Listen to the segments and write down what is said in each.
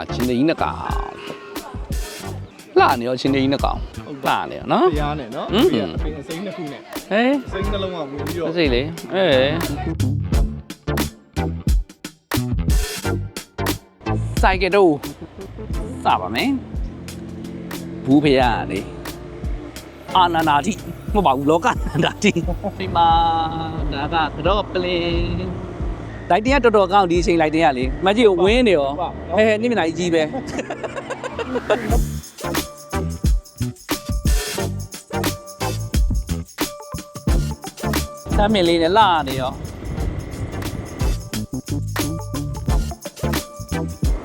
မှာချင်းတကြီးနှစ်ကောင်လှနေရောချင်းတကြီးနှစ်ကောင်လှနေရောနော်တရားနဲ့နော်ဟွန်းဖျားအဖေအစိမ်းနှစ်ခုနဲ့ဟေးအစိမ်းနှလုံးကဝင်ပြီးတော့စိတ်လေအေးစိုက်ကတော့စပါမယ်ဘူးဖေရလေအာနန္ဒာတိမဟုတ်ပါဘူးလောကနန္ဒာတိဒီမှာဒါကတော့ပလင် လိုက်တင်ကတော်တော်ကောင်းဒီအချိန်လိုက်တင်ကလေမကြီးကိုဝင်းနေရောဟဲဟဲနိမနာကြီးကြီးပဲဆမ်းမင်လေးနဲ့လာနေရော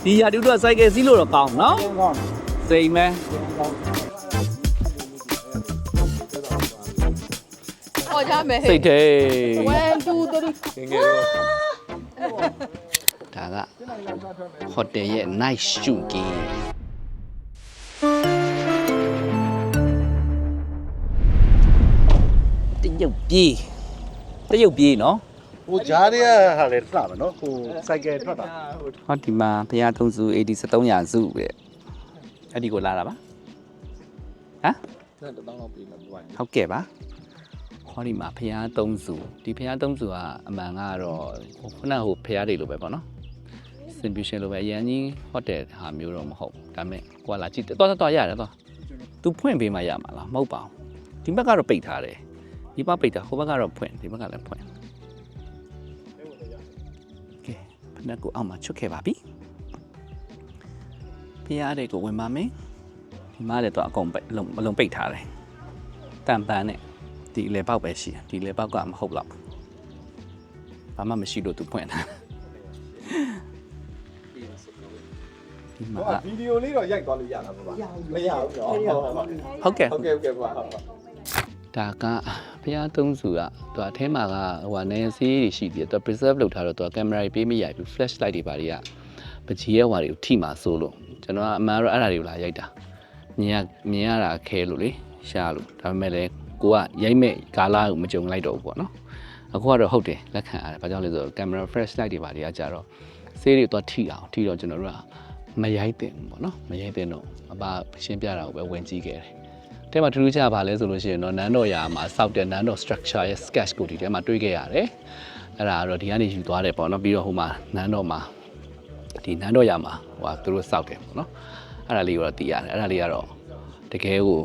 ဒီရာတူတော့စိုက်ကယ်စီးလို့တော့ကောင်းနော်ကောင်းစိမ်မဲဟောကြမယ်ဟဲ့စိတ်သေး1 2 3ငယ်ငယ်တော့ဒါက ဟိုတယ်ရဲ့ night shoot ကင်းတရုတ်ပြေးတရုတ်ပြေးနော်ဟိုဂျားတွေကဟာလေထွက်ပါနော်ဟိုစိုက်ကယ်ထွက်တာဟောဒီမှာဘုရားသုံးစု80 73ရာစုပဲအဲ့ဒီကိုလာတာပါဟမ်တဲ့တောင်းတော့ပြီးမှပြောရင်ဟုတ်ကဲ့ပါဟောဒီမှာဘုရားသုံးစုဒီဘုရားသုံးစုကအမှန်ကတော့ခုနကဟိုဘုရားတွေလိုပဲပေါ့နော် စင်ပြရှင်လိုပဲအရန်ကြီးဟိုတယ်ဟာမျိုးတော့မဟုတ်ဒါပေမဲ့ကိုကလာကြည့်တယ်တော်တော်တော်ရတယ်တော့သူဖွင့်ပေးမှရမှာလားမဟုတ်ပါဘူးဒီဘက်ကတော့ပိတ်ထားတယ်ဒီဘက်ပိတ်တာဟိုဘက်ကတော့ဖွင့်ဒီဘက်ကလည်းဖွင့်ကဲဖနက်ကိုအောက်မှာချွတ်ခဲ့ပါပြီဘုရားတွေကိုဝင်ပါမယ်ဒီမှာလည်းတော့အကုန်ပိတ်အလုံးအလုံးပိတ်ထားတယ်တန်ပန်းနဲ့ဒီလေပေါက်ပဲရှိတယ်ဒီလေပေါက်ကမဟုတ်တော့ဘူးဘာမှမရှိလို့သူဖွင့်တာ ဒီမှာဟိုဗီဒီယိုလေးတော့ရိုက်သွားလို့ရတာပါမရဘူးနော်ဟုတ်ဟုတ်ကဲ့ဟုတ်ကဲ့ဟုတ်ကဲ့ပါဟုတ်ပါဒါကဘုရားသုံးစုကသူအထဲမှာကဟိုကနေစီးတွေရှိသေးတယ်သူ preserve လုပ်ထားတော့သူက camera တွေပေးမရိုက်ဘူး flash light တွေပါတွေကပကြီးရဲ့ဟွာတွေကိုထိမှာစိုးလို့ကျွန်တော်ကအမှန်တော့အဲ့ဒါတွေကိုလာရိုက်တာမြင်ရမြင်ရတာခဲလို့လေရှားလို့ဒါပေမဲ့လည်းကိုကရိုက်မဲ့ကာလာကိုမကြုံလိုက်တော့ဘူးပေါ့နော်အခုကတော့ဟုတ်တယ်လက်ခံရတယ်။ဘာကြောင့်လဲဆိုတော့ camera flash light တွေပါတွေကကြတော့ဆေးတွေတော့ထိအောင်ထိတော့ကျွန်တော်တို့က မရိုက်တင်ဘူးပေါ့နော်။မရိုက်တင်တော့အပါရှင်းပြတာကိုပဲဝင်ကြည့်ခဲ့တယ်။အဲမှာထူးထူးခြားပါလဲဆိုလို့ရှိရင်တော့နန်းတော်ရာမှာစောက်တဲ့နန်းတော် structure ရဲ့ sketch ကိုဒီထဲမှာတွေ့ခဲ့ရတယ်။အဲ့ဒါကတော့ဒီကနေယူသွားတယ်ပေါ့နော်။ပြီးတော့ဟိုမှာနန်းတော်မှာဒီနန်းတော်ရာမှာဟိုကသူတို့စောက်တယ်ပေါ့နော်။အဲ့ဒါလေးကိုတော့သိရတယ်။အဲ့ဒါလေးကတော့တကယ်ကို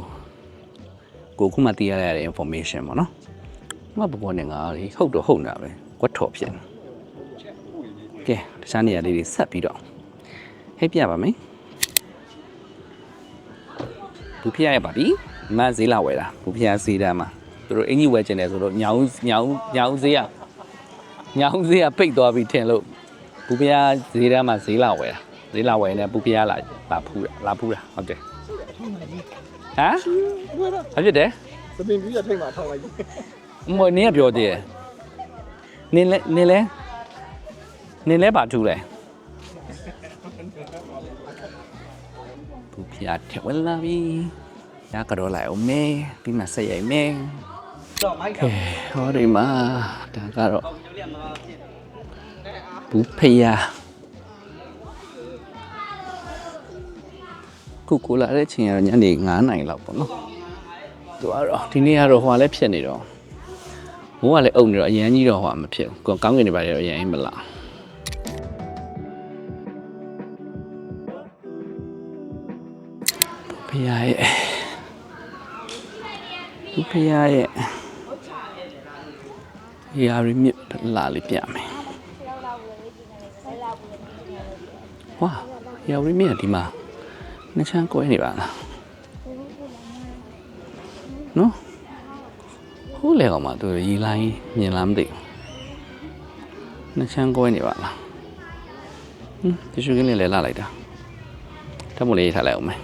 ကိုခုမှသိရတဲ့ information ပေါ့နော်။မဘဘောနဲ့ငါလေဟုတ်တော့ဟုတ်တာပဲကွက်ထော်ဖြစ်နေကဲတခြားနေရာလေးတွေဆက်ပြီးတော့ ဟဲ့ပြပါမယ်ဘူဖျားရပါပြီမန်းဈေးလာဝယ်တာဘူဖျားဈေးတန်းမှာသူတို့အင်ကြီးဝယ်ကျင်တယ်ဆိုတော့ညောင်ညောင်ညောင်ဈေးကညောင်ဈေးကပိတ်သွားပြီထင်လို့ဘူဖျားဈေးတန်းမှာဈေးလာဝယ်တာဈေးလာဝယ်နေဘူဖျားလာလာဖူးတာလာဖူးတာဟုတ်တယ်ဟမ်ဘာဖြစ်တယ်စပင်ပြီးရထိတ်မှာထောင်းလိုက်မနင်းကပြောသေးတယ်နင်းလဲနင်းလဲနင်းလဲပါထူလဲ ဘူပြတ်ထဲဝလာပြီရကတော့လိုက်အောင်မေပြီးမှဆက်ရိုက်မေတော့မိုက်ဟောဒီမှာဒါကတော့ဘူဖယာကုကူလာတဲ့ချိန်ကတော့ညနေ9နာရီလောက်ပေါ့နော်သူကတော့ဒီနေ့ကတော့ဟိုလည်းဖြစ်နေတော့မိုးကလည်းအုပ်နေတော့အရန်ကြီးတော့ဟိုမဖြစ်ဘူးကောင်းကင်တွေပါလေတော့အရန်ကြီးမလာ ဖယားရဲ့ဒီဖယားရဲ့ရာရီမြစ်လာလေးပြမယ်ဝါရာရီမြစ်ကဒီမှာနှစ်ချမ်းကွဲနေပါလားနော်ဟိုးလေကောင်မသူရီလိုင်းမြင်လားမသိဘူးနှစ်ချမ်းကွဲနေပါလားဟင်းဒီရှုကင်းလေးလည်းလာလိုက်တာတမို့လေးရေးထားလိုက်အောင်မယ်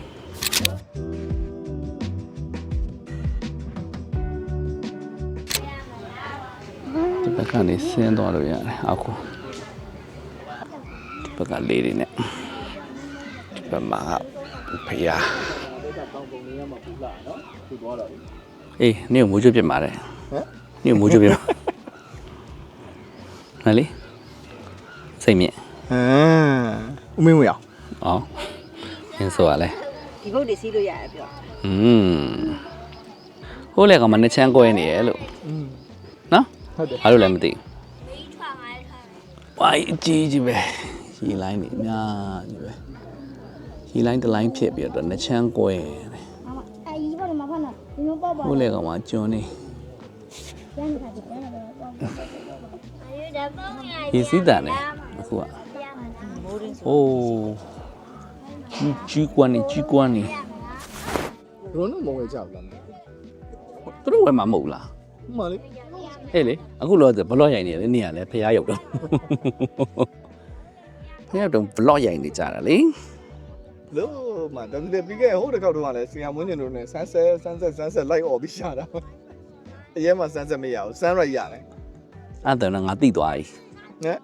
ဒီဘက်ကနေဆင်းသွားလို့ရတယ်အခုဒီဘက်ကလေးတွေနဲ့ဒီဘက်မှာဖယားတောင်းပုံနေရမှာပူလာနော်ပူသွားတော့အေးနေ့ကမိုးကျွတ်ပြစ်ပါတယ်ဟမ်နေ့ကမိုးကျွတ်ပြစ်ပါဟဲ့လေစိတ်မြင့်ဟမ်ဦးမင်းဝေအောင်ဩဟောရင်းဆိုရလဲ ဒီဘုတ်တွေစီးလို့ရတယ်ပြောอืมဟိုလေကမနှစ်ချမ်းကွဲနေရဲ့လို့อืมနော်ဟုတ်တယ်ဘာလို့လဲမသိဘူးဝိုင်းအကြီးကြီးပဲရီလိုင်းနေအများကြီးပဲရီလိုင်းတစ်လိုင်းဖြစ်ပြီးတော့နှစ်ချမ်းကွဲတယ်မမအဲဒီဘုတ်မှာဖတ်နော်ဒီလိုပေါ့ပေါ့ဟိုလေကမှာကျွန်းနေရန်ခါကြည့်တယ်ပေါ့ပေါ့အေးဒါပေါ့ရည်စည်းတာနဲ့အခုက မိုးရင်းဆို โอ้ ကြီးကွမ်းနေကြီးကွမ်းနေရုံးတော့မဝင်ကြဘူးလားသူတို့ဝယ်မှာမဟုတ်လားမှန်လေဟဲ့လေအခုလောဘလော့ရိုင်နေတယ်နေရလဲဖះရောက်တော့ဖះရောက်တော့ဘလော့ရိုင်နေကြတာလေလို့မှတကယ်ပြီးခဲ့ဟိုတစ်ခေါက်တော့ကလည်းဆီယာမွန်းကျင်တို့နဲ့ဆန်းဆက်ဆန်းဆက်ဆန်းဆက်လိုက်អော်ပြီးရှာတာအရင်မှဆန်းဆက်မရဘူးဆန်းရိုက်ရတယ်အဲ့ဒါတော့ငါတိသွားပြီနဲ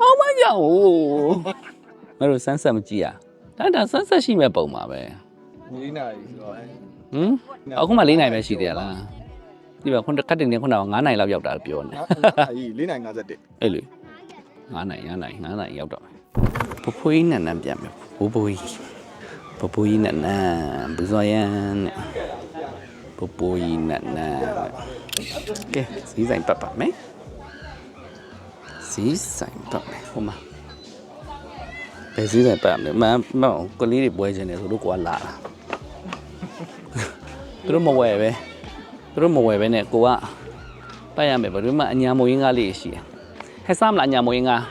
အော်မကြောက်ငါတို့ဆန်းဆက်မကြည့်ရ ဒါဒါဆန်းဆက်ရှိမဲ့ပုံပါပဲညီနာကြီးဆိုတော့ဟမ်အခုမှ၄နိုင်ပဲရှိသေးရလားဒီဘက်ခုနကတ်တင်နေခုနက9နိုင်လောက်ရောက်တာပြောနေအေး၄နိုင်51အဲ့လေ9နိုင်9နိုင်9နိုင်ရောက်တော့ပဖွေးနန်နန်ပြန်မယ်ဘိုးဘိုးကြီးပပူကြီးနန်နန်ဘူးစောရန်နဲ့ပပူကြီးနန်နန်ကဲစီးဆိုင်ပတ်ပါမယ်စီးဆိုင်ပတ်မယ်ဟိုမှာ ဘယ်စီးဆိုင်ပတ်မလဲမမောင်ကလေးတွေပွဲခြင်းနေဆိုတော့ကိုကလာတာသူတို့မဝယ်ပဲသူတို့မဝယ်ပဲနဲ့ကိုကပတ်ရမယ်ဘယ်လိုမှအညာမိုးရင်းကားလေးရှိတယ်ဟဲ့စမ်းလားအညာမိုးရင်းကား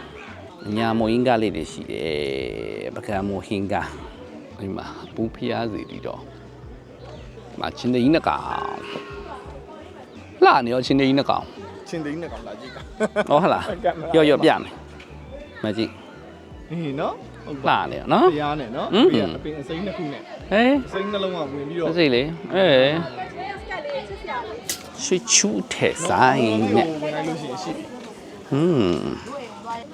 အညာမိုးရင်းကားလေးတွေရှိတယ်ပကံမိုးဟင်းကားဒီမှာပူဖျားစီတီတော့ဒီမှာချင်းတကြီးနှစ်ကောင်လှနေရောချင်းတကြီးနှစ်ကောင်ချင်းသိန်းနဲ့ကောင်လာကြည့်ကဟောဟလားရော့ရော့ပြမယ်မကြည့်အေးနော်ဟုတ် လှနေရောနော် တရားနဲ့နော်ဟွန်းပြအပင်အစိမ်းတစ်ခုနဲ့ဟေးစိမ်းနှလုံးကဝင်ပြီးမတော့စိလေအေးရှိချူတဲ့ဆိုင်နဲ့ဝင်လိုက်လို့ရှိရင်ရှိပြီ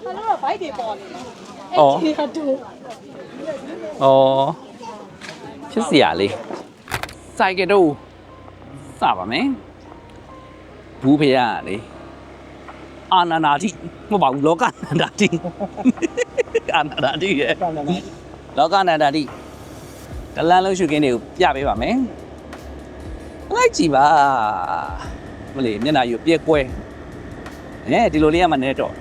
ဟွန်းဘာလို့ဘိုက်တွေပေါ်နေလဲအော်ဒီကတူအော်ဖြစ်စရာလေးစိုက်ကတို့စပါမယ်ဘူးဖျားလေ အာနန္ဒာတိမဟုတ်ပါဘူးလောကနန္ဒာတိအာနန္ဒာတိရဲ့ကံတယ်နော်လောကနန္ဒာတိတလန်းလုံးရှုခင်းတွေကိုပြပေးပါမယ်လိုက်ကြည့်ပါမလေးမျက်နှာယူပြက်ကွဲအဲဒီလိုလေးရမှနဲတော့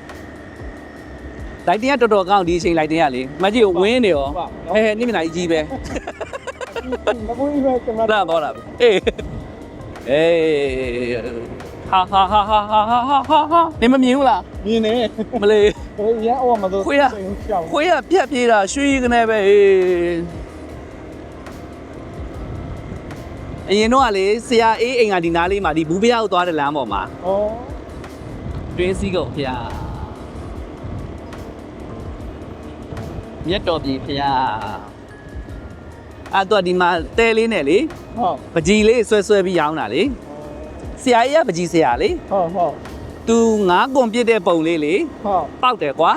လိုက်တင်ကတော်တော်ကောင်းဒီအချိန်လိုက်တင်ရလေမကြည့်ကိုဝင်းနေရောဟဲဟဲနိမနာကြီးကြီးပဲမကွေးပဲကင်မရာလာတော့လာအေးအေး ဟာဟာဟာဟာဟာဟာဟာဟာနေမမြင်ဘူးလားမြင်နေမလေးဟိုရအောင်မလို့ခွေးရခွေးကပြက်ပြေးတာရွှေကြီးကနေပဲအေးအရင်တော့ကလေဆရာအေးအိမ်ကဒီနားလေးမှာဒီဘူးဖျားကိုသွားတဲ့လမ်းပေါ်မှာဩတွင်းစည်းကုန်ဖျားမြတ်တော်ပြည်ဖျားအဲ့တော့ဒီမှာတဲလေးနဲ့လေဟုတ်ပကြီးလေးဆွဲဆွဲပြီးရောင်းတာလေ ဆရာကြီးကပကြီးဆရာလေဟုတ်ဟုတ်သူငါးကွန်ပြစ်တဲ့ပုံလေးလေဟုတ်ပောက်တယ်ကွာ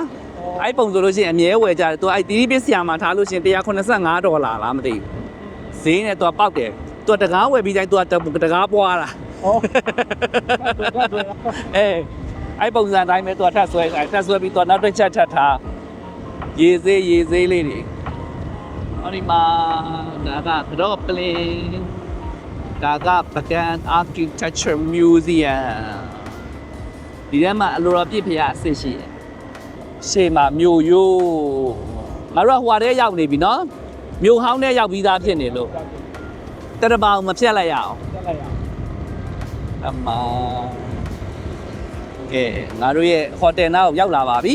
အဲ့ပုံဆိုလို့ရှိရင်အမြဲဝယ်ကြတယ်သူအဲ့တီတီပစ္စယမှာထားလို့ရှိရင်185ဒေါ်လာလားမသိဘူးဈေးနဲ့သူကပောက်တယ်သူကတကားဝယ်ပြီးတိုင်းသူကတကားပွားတာဩအေးအဲ့ပုံစံတိုင်းပဲသူကထပ်ဆွဲအဲ့ထပ်ဆွဲပြီးသူကနောက်တစ်ချက်ထပ်ထားရေစေးရေစေးလေးတွေဟောဒီမှာဒါကတော့ပလင် ဒါကပကန် architecture museum ဒီထဲမှာအလိုတော်ပြည့်ဖျားအစ်စ်ရှိတယ်ရှေ့မှာမြို့ရိုးငါတို့ကဟိုထဲရောက်နေပြီနော်မြို့ဟောင်းထဲရောက်ပြီးသားဖြစ်နေလို့တရပောင်မဖြတ်လိုက်ရအောင်တက်လိုက်ရအမကဲငါတို့ရဲ့ဟိုတယ်နားကိုရောက်လာပါပြီ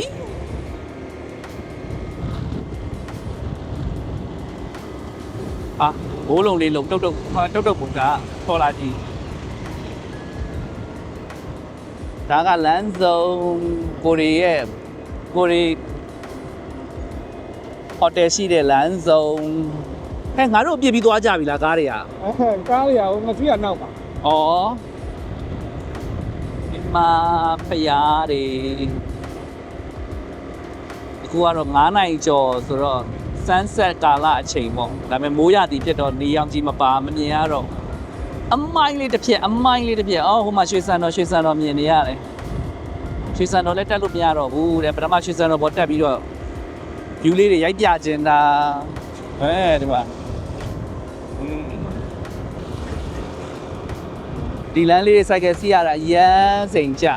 အာ ဘိုးလုံးလေးလုံးတုတ်တုတ်ဟာတုတ်တုတ်ပုံကခေါ်လာကြည့်ဒါကလမ်းစုံကိုရီရဲ့ကိုရီဟိုတယ်ရှိတဲ့လမ်းစုံဟဲ့ငါတို့ပြစ်ပြီးသွားကြပြီလားကားတွေကအဲကားရအောင်မစီးရနောက်ပါอ๋อဒီမှာဖျားတွေအခုကတော့9နိုင်ကျော်ဆိုတော့ sunset ကာလအချိန်ပေါ့ဒါပေမဲ့မိုးရသည်ဖြစ်တော့နေရောင်ကြီးမပါမမြင်ရတော့အမိုင်းလေးတစ်ဖြစ်အမိုင်းလေးတစ်ဖြစ်အော်ဟိုမှာရွှေစံတော်ရွှေစံတော်မြင်နေရတယ်ရွှေစံတော်လည်းတက်လို့မရတော့ဘူးတဲ့ပထမရွှေစံတော်ပေါ်တက်ပြီးတော့ view လေးတွေရိုက်ပြချင်တာအဲဒီမှာอืมဒီလမ်းလေးတွေစိုက်ကယ်စီးရတာရမ်းစိန်ကြ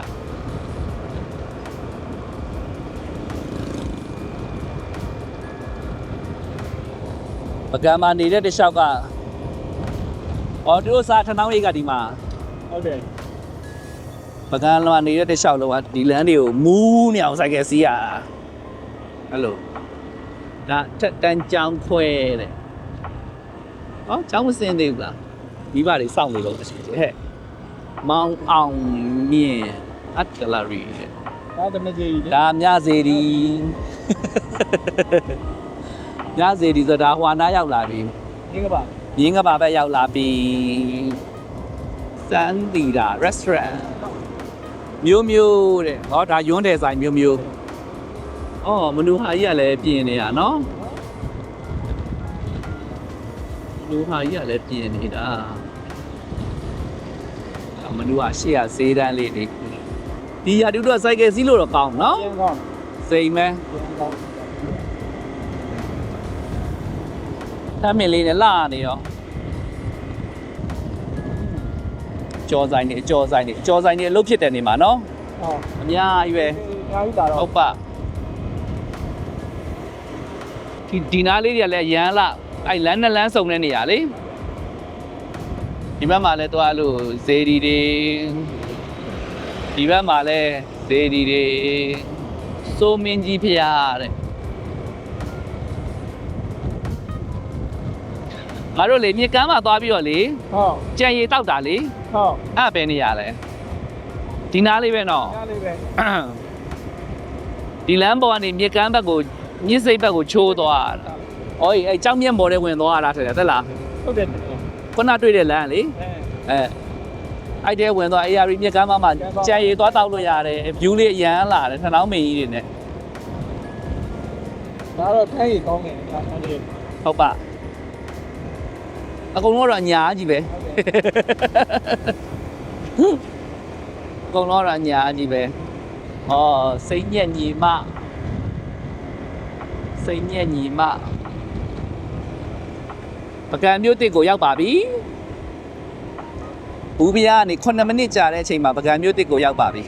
ပကံမှာနေတဲ့တစ်လျှောက်ကအော်သူတို့စားထနောင်းရိတ်ကဒီမှာဟုတ်တယ်ပကံလွန်နေတဲ့တစ်လျှောက်လုံးကဒီလမ်းတွေကိုမူးနေအောင်စိုက်ကယ်စီးရတာအဲ့လိုဒါတက်တန်းကြောင်းခွဲတဲ့ဟောကြောင်းမစင်းသေးဘူးလားမိဘတွေစောင့်နေလို့ရှိတယ်ဟဲ့မောင်အောင်မြင့်အတလာရီတဲ့ဒါတမကြီးကြီးဒါမြစေဒီ မြစေဒီဆိုတာဟွာနာရောက်လာပြီဒီကပါမြင်းကပါပဲရောက်လာပြီစန်တီတာ restaurant မျိုးမျိုးတဲ့ဟောဒါယွန်းတယ်ဆိုင်မျိုးမျိုးအော်မနူဟာကြီးကလည်းပြင်နေတာနော်မနူဟာကြီးကလည်းပြင်နေတာအော်မနူဟာရှေ့ကဈေးတန်းလေးတွေဒီရာတူတော့စိုက်ကယ်စီးလို့တော့ကောင်းနော်ကျင်းကောင်းစိမ်မဲကျင်း ကောင်းထမ်းမင်လေးနဲ့လာနေရောကြောဆိုင်နေကြောဆိုင်နေကြောဆိုင်နေအလုပ်ဖြစ်တဲ့နေမှာနော်ဟောအများကြီးပဲအားကြီးတာတော့ဟုတ်ပါဒီဒီနားလေးတွေကလည်းရမ်းလာအဲ့လမ်းနဲ့လမ်းစုံတဲ့နေရာလေဒီဘက်မှာလည်းသွားလို့ဇေဒီတွေဒီဘက်မှာလည်းဇေဒီတွေစိုးမင်းကြီးဖျားတဲ့ ငါတို့လေမြေကမ်းမှာသွားပြီးတော့လေဟောကြံရည်တောက်တာလေဟောအဲ့ပဲနေရလဲဒီနားလေးပဲနော်အားလေးပဲဒီလမ်းပေါ်ကနေမြေကမ်းဘက်ကိုမြစ်စိတ်ဘက်ကိုချိုးသွားတာ။အော်အဲ့ကြောင်မြက်မော်တဲ့ဝင်သွားတာထင်တယ်တက်လားဟုတ်တယ်။ခုနတွေ့တဲ့လမ်းလေအဲအဲအဲ့တဲဝင်သွား AR မြက်ကမ်းမမှာကြံရည်သွားတောက်လို့ရတယ်။ view လေးအရန်လာတယ်ထဏောင်းမင်းကြီးတွေနဲ့ဒါတော့ထိုင်းရီကောင်းတယ်ဒါအဲ့ဒီဟုတ်ပါ အကုန်လုံးတော့ညာကြီးပဲအကုန်လုံးတော့ညာကြီးပဲဟောစိတ်ညက်ညီမစိတ်ညက်ညီမပကံမျိုးတစ်ကိုရောက်ပါပြီဘူးပြားကနေ9မိနစ်ကြာတဲ့အချိန်မှာပကံမျိုးတစ်ကိုရောက်ပါပြီ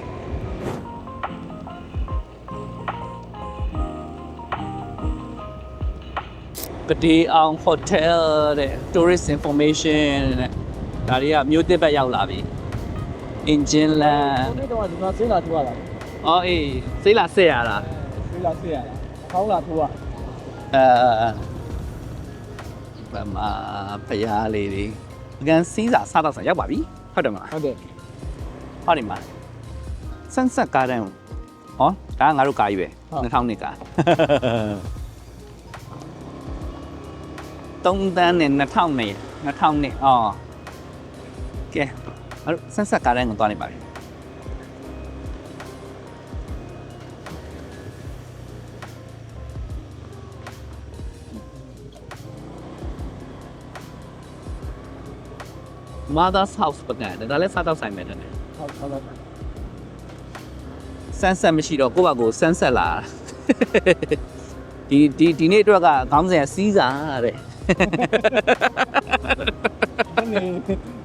ကတိအောင်ဟိုတယ်တဲ့ tourist information တဲ့ဒါတွေကမျိုးတစ်ဘက်ရောက်လာပြီ engine land ဒီတော့ဒီမှာစင်းလာထူရတာအော်အေးစိတ်လာဆက်ရတာစင်းလာဆေးရတာခေါင်းလာထူရအဲဗမာဖရားလေးတွေအကန်စီးစာစားတော့ဆန်ရောက်ပါပြီဟုတ်တယ်မလားဟုတ်တယ်ဟုတ်တယ်မလားဆန်ဆက်ကားတန်းဟောဒါကငါတို့ကားကြီးပဲ2000နှစ်ကား 3တန်းနဲ့2000နဲ့2000နဲ့အော်ကဲအဲ့ဆန်ဆက်ကားတန်းကိုသွားနေပါပြီမာသာစ်ဟောက်စ်ပကန်ဒါလည်းစားတော့ဆိုင်မယ်တဲ့ဟုတ်ဟုတ်ဟုတ်ဆန်းဆက်မရှိတော့ကိုယ့်ဘာကိုယ်ဆန်းဆက်လာတာဒီဒီဒီနေ့အတွက်ကခေါင်းစဉ်ကစီးစာတဲ့ နေ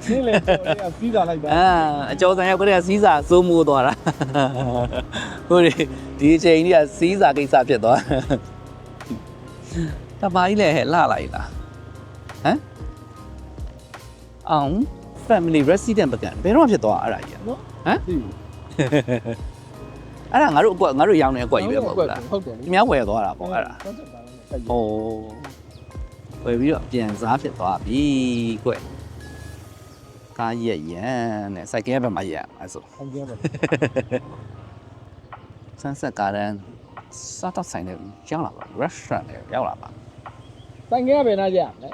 နေလေတော့စီးလာလိုက်တာအာအကျော်ဆိုင်ရောက်ကြတဲ့စီးစာစိုးမိုးသွားတာဟုတ်တယ်ဒီအချိန်ကြီးကစီးစာကိစ္စဖြစ်သွားတပါကြီးလည်းဟဲ့လှလိုက်လားဟမ်အောင် family resident ပကံဘယ်တော့မှဖြစ်သွားအဲ့ဒါကြီးကနော်ဟမ်အဲ့ဒါငါတို့အကွက်ငါတို့ရောင်းနေအကွက်ကြီးပဲမဟုတ်လားဟုတ်တယ်ဒီများဝယ်သွားတာပေါ့အဲ့ဒါဟုတ်တယ်ပါလို့တိုက်။အိုး ဝယ်ပြီးတော့ပြန်စားဖြစ်သွားပြီကွ။ကားရက်ရန်နဲ့စိုက်ကဲဘက်မှာရက်အဲ့ဆိုဟုတ်ကဲ့ပါဆန်းဆက်ကားတန်းစားတော့ဆိုင်နဲ့ရောက်လာပါ restaurant နဲ့ရောက်လာပါတိုင်ငယ်ပဲနားကြလဲ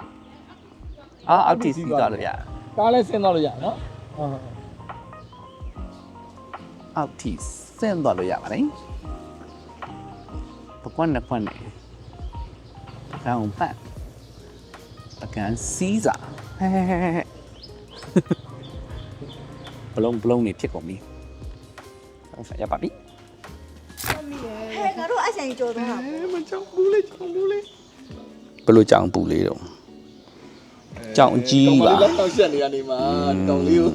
။အာအောက်တီစီကားလို့ရတယ်ကားလဲဆင်းသွားလို့ရနော်ဟုတ်။အောက်တီဆင်းသွားလို့ရပါတယ်။ပကွန်းနဲ့ကွန်းနဲ့ပကံပတ် ပကံစီးစာဟဲဟဲဟဲဟဲဘလုံးဘလုံးနေဖြစ်ကုန်ပြီ။ဟုတ်ဆက်ရပါပြီ။ဟဲ့ငါတို့အဆိုင်ကြော်သွားတာမကြောက်ဘူးလေကြောက်ဘူးလေဘယ်လိုကြောင်ပူလေးတော့ကြောင်ကြီးပါတောက်ရှက်နေရနေမှာတောင်လေးကို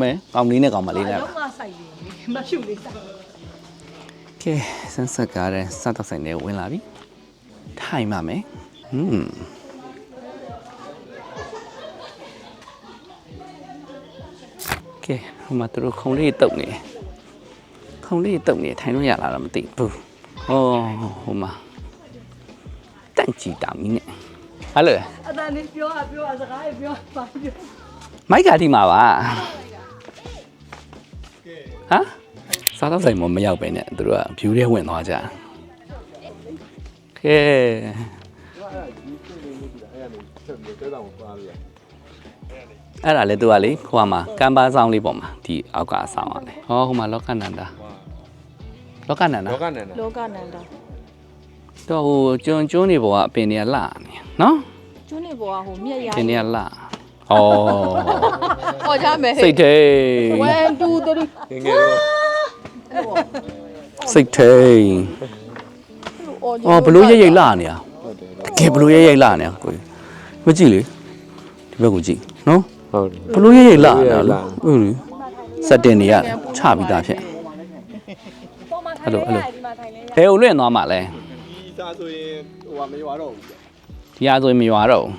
မဲကောင်လေးနဲ့ကောင်မလေးနဲ့လုံးဝဆိုင်နေမရှုလေးဆိုင်ကဲဆန်းဆက်ကားတဲ့စတော့ဆိုင်တွေဝင်လာပြီထိုင်ပါမယ်ဟွန်း ကဲဟိုမှာသူတို့ခုံလေးတုပ်နေတယ်ခုံလေးတုပ်နေထိုင်လို့ရလားတော့မသိဘူးဟောဟိုမှာတန့်ကြည့်တောင်ကြီးနဲ့ဟာလို့ အတန်လေးပြောอ่ะပြောอ่ะစကားပြောပါပြော မိုက်ကဒီမှာပါဟမ်စားတော့ဆိုင်မမရောက်ပဲနဲ့သူတို့က view ထဲဝင်သွားကြကဲအဲ့ဒါလေ သူကလေဟိုမှာကမ်ပါဆောင်လေးပေါ်မှာဒီအောက်ကဆောင်ရတယ်ဟောဟိုမှာလောကနန္ဒာလောကနန္ဒာလောကနန္ဒလောကနန္ဒာတော့ဟိုကျွန်းကျွန်းနေပေါ်ကအပင်တွေကလှနေနော်ကျွန်းနေပေါ်ကဟိုမြက်ရပင်တွေကလှဩဟောကြမယ်စိတ်ထဲ1 2 3ငယ်ငယ်တော့စိတ်ထဲအော်ဘလို့ရိတ်ရိတ်လှနေရဟုတ်တယ်ကဲဘလို့ရိတ်ရိတ်လှနေရကိုကြီးမကြည့်လေဒီဘက်ကိုကြည့်နော် ဟုတ်ဘလို့ရိတ်ရိတ်လှနေတာလို့ဟုတ်လေစက်တင်တွေကချပြီးသားဖြစ်အဲ့လိုအဲ့လိုဘယ်ကိုလွင့်သွားမှာလဲဒီစားဆိုရင်ဟိုကမရွာတော့ဘူးဒီဟာဆိုရင်မရွာတော့ဘူး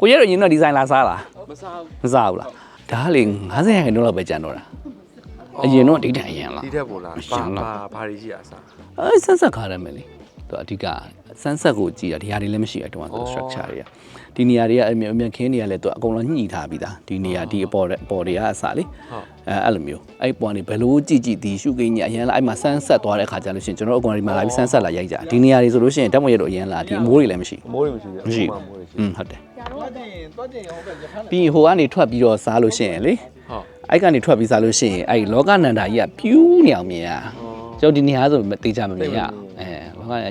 ကိုရဲတော့ရင်တော့ဒီဇိုင်လာစားလားမစားမစားဘူးလားဒါကလေ90ရာခိုင်နှုန်းလောက်ပဲကြံတော့တာအရင်တော့ဒိတ်တန်အရင်လားဒီထက်ပေါ်လာရှမ်းလားဘာတွေကြီးอ่ะစားအဲဆန်းဆက်ခါရမယ်လေ သူအဓိကဆန်းဆက်ကိုကြည့်တာဒီဟာတွေလည်းမရှိအတုံးက structure တွေကဒီနေရာတွေကအမြင်အမြင်ခင်းနေရလဲသူအကုန်လုံးညှိထားပြီးသားဒီနေရာဒီအပေါ်အပေါ်တွေကအစလေအဲအဲ့လိုမျိုးအဲ့ပေါ်နေဘယ်လိုကြည့်ကြည့်ဒီရှုကိန်းကြီးအရင်လားအဲ့မှာဆန်းဆက်သွားတဲ့ခါကျလို့ရှိရင်ကျွန်တော်တို့အကောင်ဒီမှာလာပြီးဆန်းဆက်လာရိုက်ကြဒီနေရာတွေဆိုလို့ရှိရင်ဓာတ်မွေရတော့အရင်လားဒီအမိုးတွေလည်းမရှိအမိုးတွေမရှိဘူးမရှိအဘူးမိုးတွေရှိอืมဟုတ်တယ်သွားတင်ရင်သွားတင်အောင်ပဲရဖမ်းပြီးရင်ဟိုကနေထွက်ပြီးတော့စားလို့ရှိရင်လေဟုတ်အဲ့ကနေထွက်ပြီးစားလို့ရှိရင်အဲ့လောကနန္ဒာကြီးကပြူးနေအောင်မြင်ရကျွန်တော်ဒီနေရာဆိုတေချာမမြင်ရအဲလောက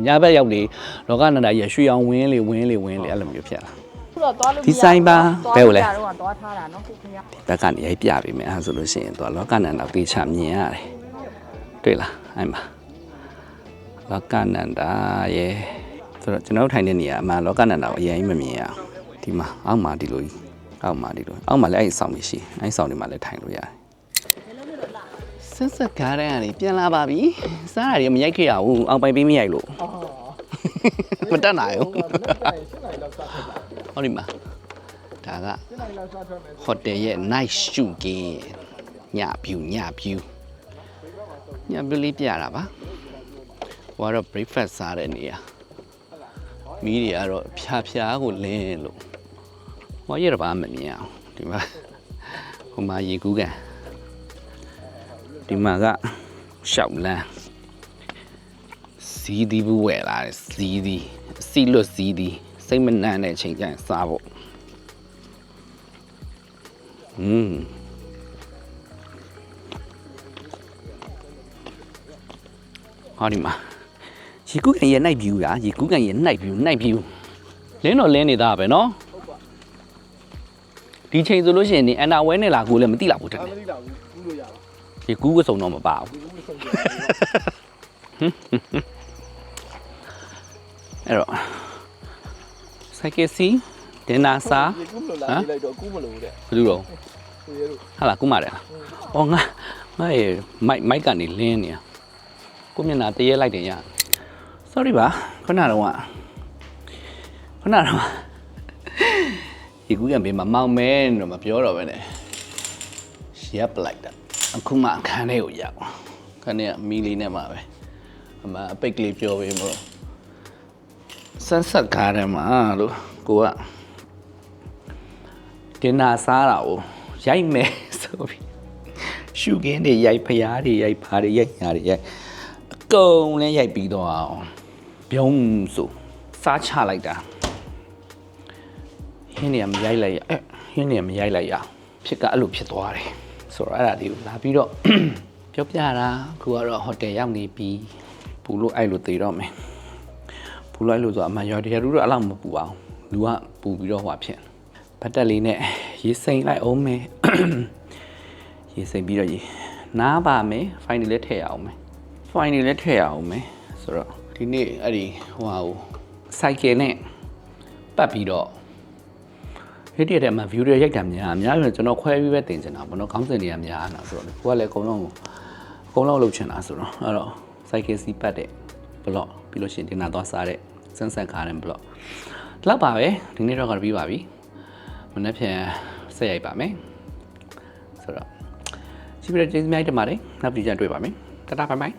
ညာဘက်ရောက်လေလောကနန္ဒာကြီးကရွှေအောင်ဝင်းလေဝင်းလေဝင်းလေအဲ့လိုမျိုးဖြစ်လာခုတော့သွားလို့ဒီဆိုင်ပါဘယ်ကိုလဲတော့သွားထားတာနော်ခုခင်ဗျာဘက်ကနေရိုက်ပြပေးမယ်အဲ့ဒါဆိုလို့ရှိရင်တော့လောကနန္ဒာတေချာမြင်ရတယ်တွေ့လားအဲ့မှာလောကနန္ဒာရဲ့ဆိုတော့ကျွန်တော်တို့ထိုင်တဲ့နေရာမှာလောကနန္ဒာကိုအရင်မမြင်ရအောင်ဒီမှာအောက်မှာဒီလိုကြီးအောက်မှာဒီလိုအောက်မှာလည်းအဲ့ဒီဆောင်နေရှိအဲ့ဒီဆောင်နေမှာလည်းထိုင်လို့ရတယ် ဆက်ဆက်ကားတဲ့ကနေပြန်လာပါပြီစားတာတွေမရိုက်ခဲ့ရဘူးအောင်ပိုင်ပေးမရိုက်လို့မတက်နိုင်ဘူးဟောဒီမှာဒါကဟိုတယ်ရဲ့ night shooting ည view ည view ည view လေးပြတာပါဟိုကတော့ breakfast စားတဲ့နေရာမီးတွေကတော့ဖြာဖြာကိုလင်းလို့ဟောရတော့ဘာမှမမြင်အောင်ဒီမှာဟိုမှာရေကူးကန် ဒီမှာကရှောက်လန်းစီးဒီဘူးဝယ်လာတယ်စီးဒီစီလွတ်စီးဒီစိတ်မနှံ့တဲ့အချိန်ကျရင်စားဖို့อืมဟောဒီမှာရေကူးကန်ရဲ့ night view ရာရေကူးကန်ရဲ့ night view night view လင်းတော့လင်းနေတာပဲเนาะဒီချိန်ဆိုလို့ရှိရင်ဒီအန်တာဝဲနေလာကိုလည်းမသိလာဘူးတဲ့ မသိတော့ဘူးကူးလို့ရပါ ဒီကူးကစုံတော့မပါဘူးအဲ့တော့စိုက်ကစီဒင်နာစာဒီကူးမလို့လာကြည့်လိုက်တော့ကူးမလို့တဲ့ဘယ်လိုတော့ကိုရဲတို့ဟာလားကူးမာတယ်လားအော်ငါငါရဲ့မိုက်မိုက်ကနေလင်းနေရကိုမျက်နှာတရေလိုက်တယ်ရ sorry ပါခုနကတော့ကခုနကတော့ဒီကူးကံပေးမှာမောင်မဲတော့မပြောတော့ပဲနဲ့ရပ်ပလိုက်တာ အခုမှအခန်းထဲကိုရောက်ခန်းထဲကမီလီနဲ့မှာပဲအမအပိတ်ကလေးပြောပေးမို့ဆန်းဆက်ကားထဲမှာလို့ကိုကဒင်နာစားတာကိုရိုက်မယ်ဆိုပြီးရှုခင်းတွေရိုက်ဖျားတွေရိုက်ဖားတွေရိုက်ညာတွေရိုက်အကုန်လည်းရိုက်ပြီးတော့အောင်ပြုံးဆိုစားချလိုက်တာဟင်းနေကမရိုက်လိုက်ရအဲဟင်းနေကမရိုက်လိုက်ရအောင်ဖြစ်ကအဲ့လိုဖြစ်သွားတယ် ဆိုတော့အဲ့ဒါဒီကိုလာပြီးတော့ပြောပြတာအခုကတော့ဟိုတယ်ရောက်နေပြီပူလို့အဲ့လိုတည်တော့မယ်ပူလိုက်လို့ဆိုတော့အမှန်ရောတရားလူတော့အဲ့လောက်မပူအောင်လူကပူပြီးတော့ဟိုဖြစ်ဘတ်တက်လေးနဲ့ရေစိမ်လိုက်အောင်မယ်ရေစိမ်ပြီးတော့ရေနားပါမယ် file တွေလည်းထည့်ရအောင်မယ် file တွေလည်းထည့်ရအောင်မယ်ဆိုတော့ဒီနေ့အဲ့ဒီဟိုဟာကို cycle နဲ့ပတ်ပြီးတော့ ဟိတရတဲ့မှာ view တွေရိုက်တာများအများကြီးကျွန်တော်ခွဲပြီးပဲတင်ချင်တာပေါ့နော်ခေါင်းစဉ်တွေကများတာဆိုတော့ကိုကလည်းအကုန်လုံးကိုအကုန်လုံးလုပ်ချင်တာဆိုတော့အဲ့တော့ cycle စီပတ်တဲ့ blog ပြီးလို့ရှိရင်ဒီနာသွားစားတဲ့စမ်းစမ်းကားတဲ့ blog လောက်ပါပဲဒီနေ့တော့ကတော့ပြီးပါပြီမနေ့ပြန်ဆက်ရိုက်ပါမယ်ဆိုတော့ကြည့်ပြီးတော့ကျေးဇူးများတင်ပါတယ်နောက်ပြီးကြတွေ့ပါမယ်တတားဘိုင်ဘိုင်